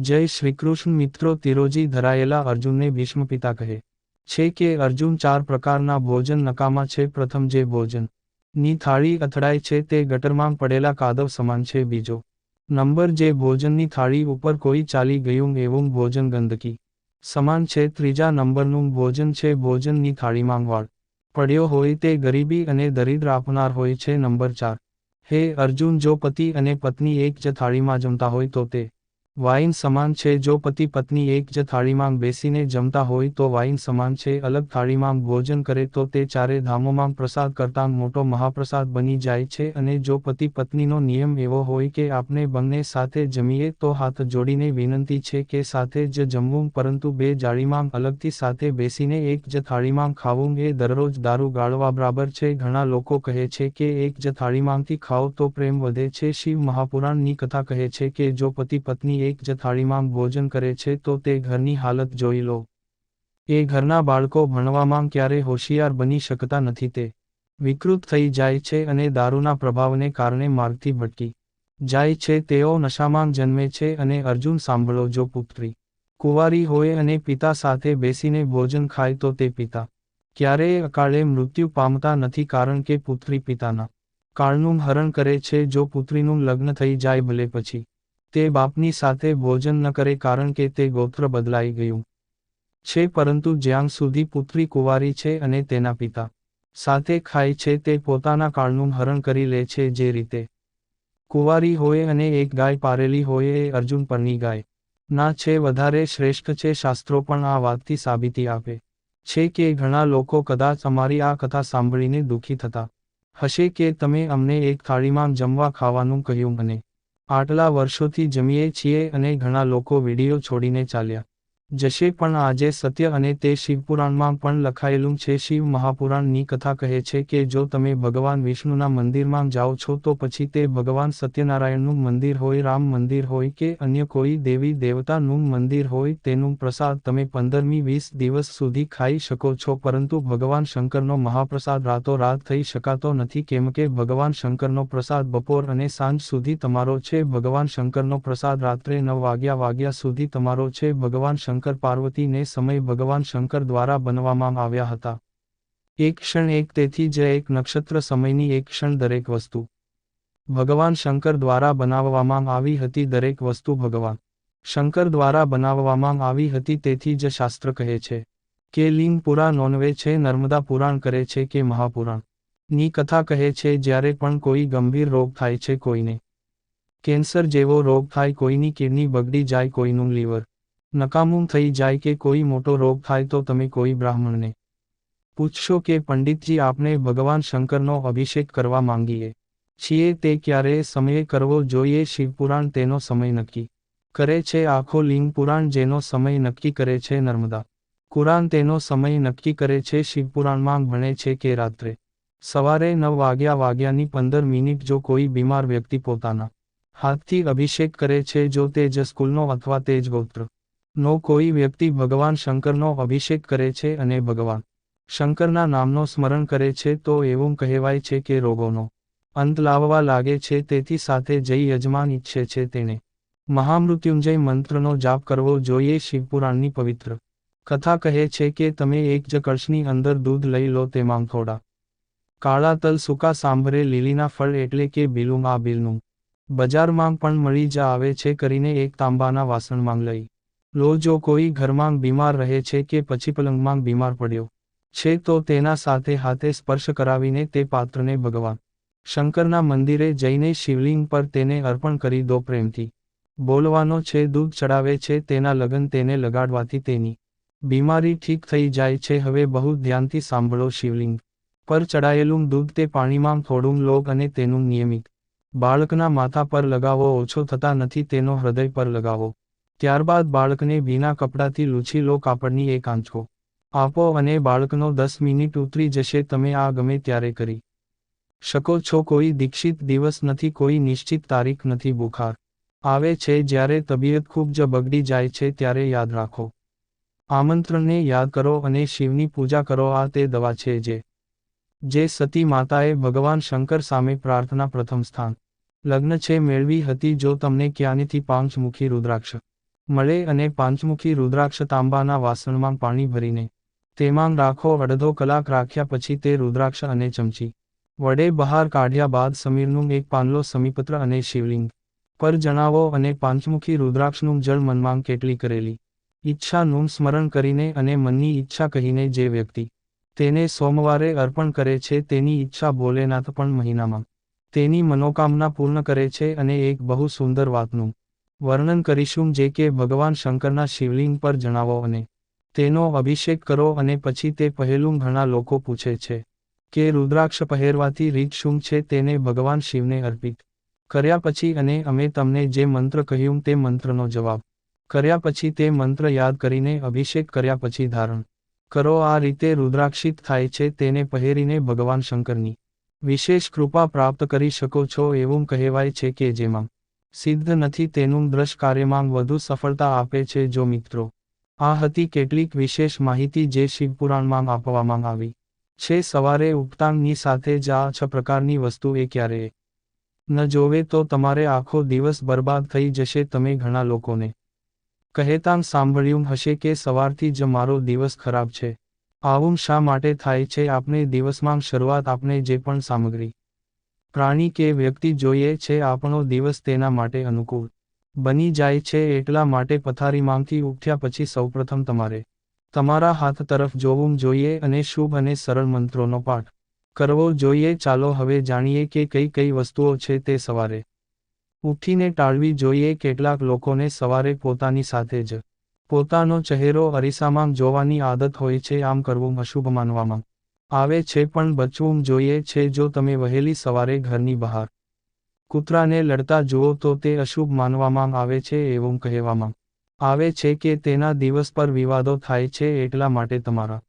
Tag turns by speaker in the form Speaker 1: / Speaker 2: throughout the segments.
Speaker 1: જય શ્રીકૃષ્ણ મિત્રો, તિરોજી ધરાયેલા અર્જુનને ભીષ્મ પિતા કહે છે કે, અર્જુન ચાર પ્રકારના ભોજન નકામા છે. પ્રથમ જે ભોજનની થાળી અથડાય છે તે ગટરમાં પડેલા કાદવ સમાન છે. બીજો નંબર જે ભોજનની થાળી ઉપર કોઈ ચાલી ગયું એવું ભોજન ગંદકી સમાન છે. ત્રીજા નંબરનું ભોજન છે ભોજનની થાળીમાં વાળ પડ્યો હોય તે ગરીબી અને દરિદ્ર આપનાર હોય છે. નંબર ચાર, હે અર્જુન, જો પતિ અને પત્ની એક જ થાળીમાં જમતા હોય તો તે વાઇન સમાન છે. જો પતિ પત્ની એક જ થાળીમાં બેસીને જમતા હોય તો વાઇન સમાન છે. અલગ થાળીમાં ભોજન કરે તો તે ચારે ધામોમાં પ્રસાદ કરતાં મોટો મહાપ્રસાદ બની જાય છે અને જો પતિ પત્નીનો નિયમ એવો હોય કે આપણે બંને સાથે જમીએ તો હાથ જોડીને વિનંતી છે કે સાથે જ જમવું, પરંતુ બે જાળીમાં અલગથી સાથે બેસીને એક જ થાળીમાં ખાવું એ દરરોજ દારૂ ગાળવા બરાબર છે. ઘણા લોકો કહે છે કે એક જ થાળીમાંથી ખાઓ તો પ્રેમ વધે છે. શિવ મહાપુરાણની કથા કહે છે કે જો પતિ પત્ની એક જ ભોજન કરે છે તો તે ઘરની હાલત જોઈ લો. એ ઘરના બાળકો ભણવામાં ક્યારે હોશિયાર બની શકતા નથી તે. વિકૃત થઈ જાય છે અને દારૂના પ્રભાવને કારણે માર્ગથી ભટકી જાય છે. તેઓ નશામાં જન્મે છે અને અર્જુન સાંભળો, જો પુત્રી કુંવારી હોય અને પિતા સાથે બેસીને ભોજન ખાય તો તે પિતા ક્યારેય અકાળે મૃત્યુ પામતા નથી કારણ કે પુત્રી પિતાના કાળનું હરણ કરે છે. જો પુત્રીનું લગ્ન થઈ જાય ભલે પછી તે બાપની સાથે ભોજન ન કરે કારણ કે તે ગોત્ર બદલાઈ ગયું. છે, પરંતુ જ્યાં સુધી પુત્રી કુંવારી છે અને તેના પિતા સાથે ખાય છે, તે પોતાના કાળનું હરણ કરી લે છે જે રીતે કુંવારી હોય અને એક ગાય પારેલી હોય એ અર્જુન પરની ગાય. ના, છે, વધારે શ્રેષ્ઠ છે, શાસ્ત્રો પણ આ વાતથી સાબિતી આપે છે કે ઘણા લોકો કદાચ અમારી આ કથા સાંભળીને દુઃખી થતા હશે કે તમે અમને એક થાળીમાં જમવા ખાવાનું કહ્યું અને આટલા વર્ષોથી જમીએ છીએ અને ઘણા લોકો વીડિયો છોડીને ચાલ્યા. જશે પણ આજે સત્ય અને તે શિવપુરાણમાં પણ લખાયેલું છે. શિવ મહાપુરાણની કથા કહે છે કે જો તમે ભગવાન વિષ્ણુના મંદિરમાં જાઓ છો તો પછી તે ભગવાન સત્યનારાયણનું મંદિર હોય, રામ મંદિર હોય કે અન્ય કોઈ દેવી દેવતાનું મંદિર હોય તેનું પ્રસાદ તમે પંદરમી વીસ દિવસ સુધી ખાઈ શકો છો. પરંતુ ભગવાન શંકરનો મહાપ્રસાદ રાતો રાત થઈ શકાતો નથી. કેમ કે ભગવાન શંકરનો પ્રસાદ બપોર અને સાંજ સુધી તમારો છે. ભગવાન શંકરનો પ્રસાદ રાત્રે નવ વાગ્યા વાગ્યા સુધી તમારો છે. ભગવાન શંકર શંકર પાર્વતીને સમય ભગવાન શંકર દ્વારા બનવામાં આવ્યા હતા. એક ક્ષણ એક તેથી જ એક નક્ષત્ર સમયની એક ક્ષણ દરેક વસ્તુ ભગવાન શંકર દ્વારા બનાવવામાં આવી હતી દરેક વસ્તુ ભગવાન શંકર દ્વારા બનાવવામાં આવી હતી તેથી જ શાસ્ત્ર કહે છે કે લિંગ પુરા નોનવે છે, નર્મદા પુરાણ કરે છે કે મહાપુરાણ. ની કથા કહે છે, જ્યારે પણ કોઈ ગંભીર રોગ થાય છે કોઈને. કેન્સર જેવો રોગ થાય કોઈની કિડની બગડી જાય કોઈનું લીવર. નકામું થઈ જાય કે કોઈ મોટો રોગ થાય તો તમે કોઈ બ્રાહ્મણને પૂછશો કે, પંડિતજી આપણે ભગવાન શંકરનો અભિષેક કરવા માંગીએ છીએ તે ક્યારે સમયે કરવો જોઈએ? શિવપુરાણ તેનો સમય નક્કી કરે છે. આખો લિંગ પુરાણ જેનો સમય નક્કી કરે છે. નર્મદા કુરાન તેનો સમય નક્કી કરે છે. શિવપુરાણમાં ભણે છે કે રાત્રે સવારે નવ વાગ્યા વાગ્યાની પંદર મિનિટ જો કોઈ બીમાર વ્યક્તિ પોતાના હાથથી અભિષેક કરે છે, જો તે જ સ્કૂલનો અથવા તે જ ગોત્ર નો કોઈ વ્યક્તિ ભગવાન શંકરનો અભિષેક કરે છે અને ભગવાન શંકરના નામનો સ્મરણ કરે છે તો એવું કહેવાય છે કે રોગોનો અંત લાવવા લાગે છે તેથી સાથે જઈ યજમાન ઈચ્છે છે તેને મહામૃત્યુંજય મંત્રનો જાપ કરવો જોઈએ શિવપુરાણની પવિત્ર કથા કહે છે કે તમે એક જ કળશની અંદર દૂધ લઈ લો તેમાં થોડા કાળા તલ સૂકા સાંભરે લીલીના ફળ એટલે કે બિલુમ આ બિલનું બજારમાં પણ મળી જ આવે છે કરીને એક તાંબાના વાસણમાં લઈ લો જો કોઈ ઘરમાં બીમાર રહે છે કે પછી પલંગમાં બીમાર પડ્યો છે તો તેના સાથે હાથે સ્પર્શ કરાવીને તે પાત્રને ભગવાન શંકરના મંદિરે જઈને શિવલિંગ પર તેને અર્પણ કરી દો પ્રેમથી. બોલવાનો છે, દૂધ ચડાવે છે, તેના લગન તેને લગાડવાથી તેની બીમારી ઠીક થઈ જાય છે. હવે બહુ ધ્યાનથી સાંભળો શિવલિંગ પર ચડાયેલું દૂધ તે પાણીમાં થોડું લોગ અને તેનું નિયમિત બાળકના માથા પર લગાવો, ઓછો થતા નથી, તેનો હૃદય પર લગાવો. ત્યારબાદ બાળકને ભીના કપડાથી લૂછી લો કાપડની એક આંચકો. આપો અને બાળકનો દસ મિનિટ ઉતરી જશે, તમે આ ગમે ત્યારે કરી શકો છો. કોઈ દીક્ષિત દિવસ નથી, કોઈ નિશ્ચિત તારીખ નથી. બુખાર આવે છે, જ્યારે તબિયત ખૂબ જ બગડી જાય છે, ત્યારે યાદ રાખો. આમંત્રણને યાદ કરો અને શિવની પૂજા કરો. આ તે દવા છે જે જે સતી માતાએ ભગવાન શંકર સામે પ્રાર્થના પ્રથમ સ્થાન લગ્ન છે મેળવી હતી, જો તમને ક્યાંયથી પાંચ મુખી રુદ્રાક્ષ મળે અને પાંચમુખી રુદ્રાક્ષ તાંબાના વાસણમાં પાણી ભરીને તેમાં રાખો અડધો કલાક રાખ્યા પછી તે રુદ્રાક્ષ અને ચમચી. વડે બહાર કાઢ્યા બાદ સમીરનું એક પાનલો સમીપત્ર અને શિવલિંગ. પર જણાવો અને પાંચમુખી રુદ્રાક્ષનું જળ મનમાં કેટલી કરેલી. ઈચ્છાનું સ્મરણ કરીને અને મનની ઈચ્છા કહીને જે વ્યક્તિ તેને સોમવારે અર્પણ કરે છે તેની ઈચ્છા ભોલેનાથ પણ મહિનામાં. તેની મનોકામના પૂર્ણ કરે છે અને એક બહુ સુંદર વાતનું વર્ણન કરીશું જે કે ભગવાન શંકરના શિવલિંગ પર જણાવો અને તેનો અભિષેક કરો અને પછી તે પહેલું ઘણા લોકો પૂછે છે કે રુદ્રાક્ષ પહેરવાથી રીત શું છે તેને ભગવાન શિવને અર્પિત કર્યા પછી અને અમે તમને જે મંત્ર કહ્યું તે મંત્રનો જવાબ કર્યા પછી તે મંત્ર યાદ કરીને અભિષેક કર્યા પછી ધારણ કરો આ રીતે રુદ્રાક્ષિત થાય છે તેને પહેરીને ભગવાન શંકરની વિશેષ કૃપા પ્રાપ્ત કરી શકો છો એવું કહેવાય છે કે જેમાં સિદ્ધ નથી તેનું દ્રશ કાર્યમાં વધુ સફળતા આપે છે જો મિત્રો, આ હતી કેટલીક વિશેષ માહિતી જે શિવપુરાણમાં આપવામાં આવી. છે સવારે ઉપતાંગની સાથે જ આ છ પ્રકારની વસ્તુ એ ક્યારેય ન જોવે તો તમારે આખો દિવસ બરબાદ થઈ જશે તમે ઘણા લોકોને. કહેતામ સાંભળ્યું હશે કે સવારથી જ મારો દિવસ ખરાબ છે. આવું શા માટે થાય છે? આપણે દિવસમાં શરૂઆત આપણે જે પણ સામગ્રી પ્રાણી કે વ્યક્તિ જોઈએ છે આપણો દિવસ તેના માટે અનુકૂળ. બની જાય છે એટલા માટે પથારીમાંથી ઉઠ્યા પછી સૌપ્રથમ તમારે તમારા હાથ તરફ જોવું જોઈએ અને શુભ અને સરળ મંત્રોનો પાઠ કરવો જોઈએ. ચાલો હવે જાણીએ કે કઈ કઈ વસ્તુઓ છે તે સવારે ઉઠીને ટાળવી જોઈએ. કેટલાક લોકોને સવારે પોતાની સાથે જ પોતાનો ચહેરો અરીસામાં જોવાની આદત હોય છે. આમ કરવું અશુભ માનવામાં આવે છે પણ બચવું જોઈએ છે જો તમે વહેલી સવારે ઘરની બહાર કૂતરાને લડતા જુઓ તો તે અશુભ માનવામાં આવે છે એવું કહેવામાં આવે છે કે તેના દિવસ પર વિવાદો થાય છે એટલા માટે તમારા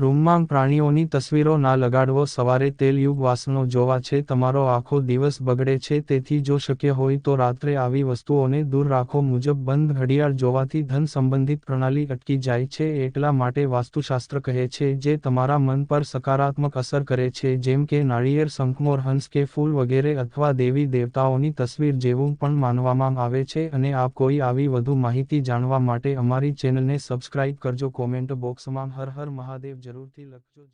Speaker 1: રૂમમાં પ્રાણીઓની તસવીરો ના લગાડવો સવારે તેલયુગ વાસણો જોવા છે, તમારો આખો દિવસ બગડે છે, તેથી જો શક્ય હોય તો રાત્રે આવી વસ્તુઓને દૂર રાખો, મુજબ બંધ ઘડિયાળ જોવાથી ધન સંબંધિત પ્રણાલી અટકી જાય છે, એટલા માટે વાસ્તુશાસ્ત્ર કહે છે, જે તમારા મન પર સકારાત્મક અસર કરે છે, જેમ કે નાળિયેર શંખમોર, હંસ કે ફૂલ વગેરે અથવા દેવી દેવતાઓની તસવીર જેવું પણ માનવામાં આવે છે, અને આપ કોઈ આવી વધુ માહિતી જાણવા માટે અમારી ચેનલને સબસ્ક્રાઇબ કરજો, કોમેન્ટ બોક્સમાં હર હર મહાદેવ જરૂરથી લખજો.